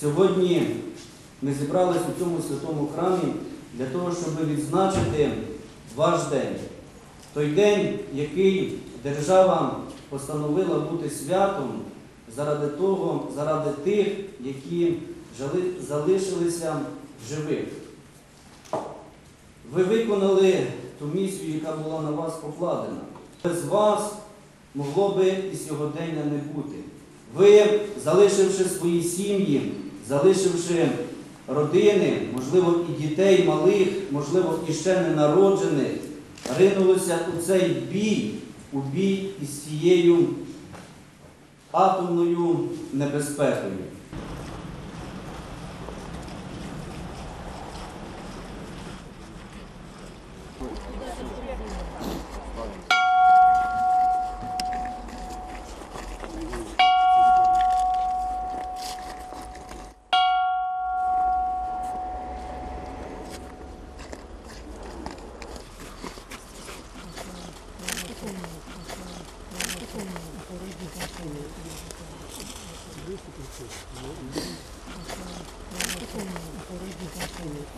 Сьогодні ми зібралися у цьому святому храмі для того, щоб відзначити ваш день. Той день, який держава постановила бути святом заради того, заради тих, які залишилися живих. Ви виконали ту місію, яка була на вас покладена. Без вас могло би і сьогодення не бути. Ви, залишивши свої сім'ї, залишивши родини, можливо, і дітей малих, можливо, і ще не народжених, ринулися у цей бій, у бій із цією атомною небезпекою.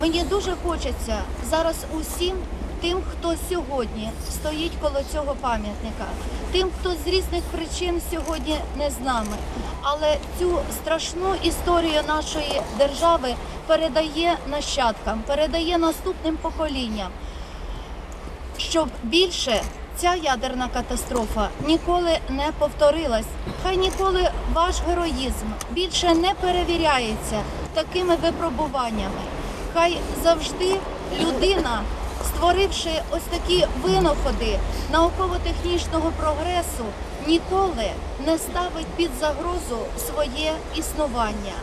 Мені дуже хочеться зараз усім тим, хто сьогодні стоїть коло цього пам'ятника, тим, хто з різних причин сьогодні не з нами, але цю страшну історію нашої держави передає нащадкам, передає наступним поколінням, щоб більше ця ядерна катастрофа ніколи не повторилась. Хай ніколи ваш героїзм більше не перевіряється такими випробуваннями. Хай завжди людина, створивши ось такі винаходи науково-технічного прогресу, ніколи не ставить під загрозу своє існування.